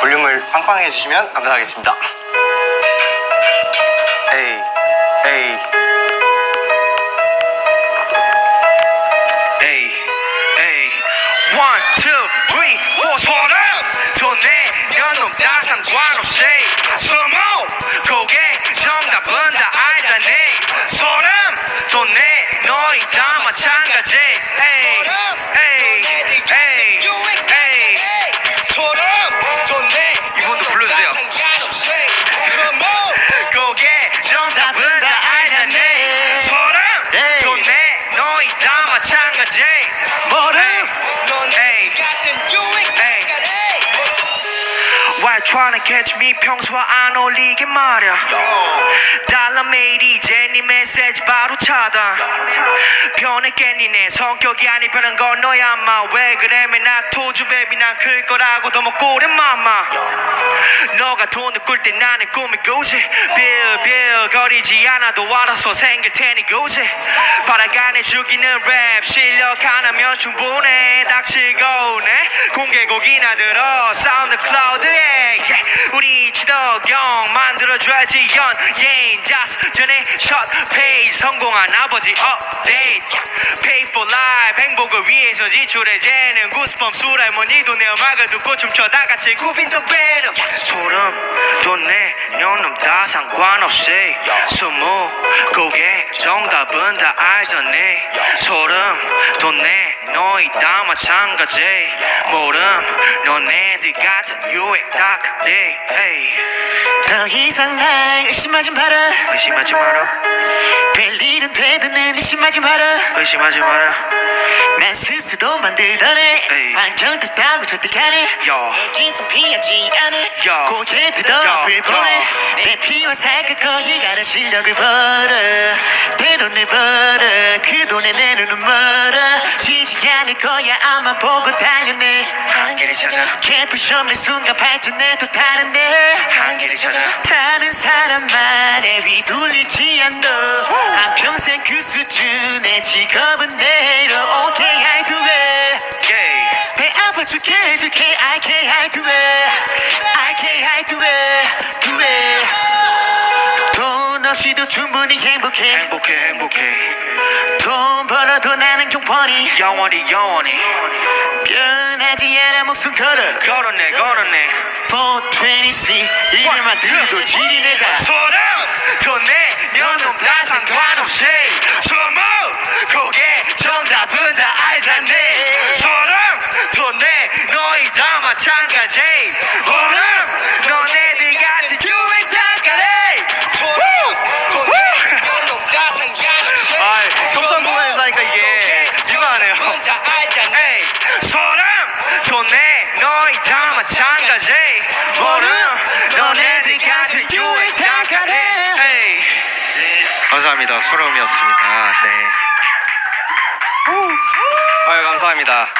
볼륨을 빵빵 해주시면 감사하겠습니다. 에이, 에이. 에이, 에이. One, two, three, four, 소름 돋네 연놈 다 상관없이 수모 고개 정답은 다 알잖니 소름 돋네 너희 다 마찬가지 에이, 마찬가지. 모름 에이, 에이. Why trying to catch me? 평소와 안 어울리게 말야. 달러 메일 이제 네 메시지 바로 차단 변했겠니 내 성격이 아니 변한 건 너야 아마. 왜 그래? 맨날 토주 베비 난클 거라고 더 먹고 오랜 맘마. 너가 돈을 꿀 때 나는 꿈이 고지. 빌빌 거리지 않아도 알아서 생길 테니 고지. 바라간에 죽이는 랩 실력 하나면 충분해. 닥치고 내 공개곡이나 들어. 사운드 클라우드에 yeah. 우리 지덕경 만들어줘야지. 연예인 자스 전에 첫 페이지 성공한 아버지 업데이트 Pay for life. 행복을 위해서 지출해 재는 구스펌 술할머니도 내 음악을 듣고 춤춰 다 같이 굽인 더 better 소름 돋네. 년놈 다. 상관없이. 스무 고개 정 답은 다 알잖니? 소름 돋네. 너희 다 마찬가지. 모름 너네들 같은 닭네 에이. 더 이상 날 의심하지 마라. 의심하지 마라. 될 일은 되드는 의심하지 마라. 의심하지 마라. 난 스스로 만들어내. 에이. 안경 그따위 절대 가네. 야. 여기서 피하지 않아. 야. 고개 들어를 야. 보내 야. 내 피와 살까 거기 가는 실력을 벌어. 내 돈을 벌어 그 돈에 내 눈은 멀어. 지지 않을 거야 아마 보고 달려내 한계를 찾아. 없는 순간 발전해 또 다른데. 한계를 찾아. 다른 사람 말에 휘둘리지 않아 한평생 그 수준의 직업은 내로. 오케이 할 yeah. 배 아파 죽게 해줄게 I can 할 그에 I can 할 그에 없이도 충분히 행복해. 행복해 행복해. 돈 벌어도 나는 경뻔히 영원히 영원히. 변하지 않아 목숨 걸어. 걸었네 걸었네. 420C 이름만 들어도 질이 내가. 소름! 돋네 연놈 다 상관없이. 소모! 고개 정답은 다 알잖니. 소름! 돋네 너희 다 마찬가지 마찬가지 소름 너네들 같은 닭가래 에이 감사합니다. 소름이었습니다. 네. 아유 감사합니다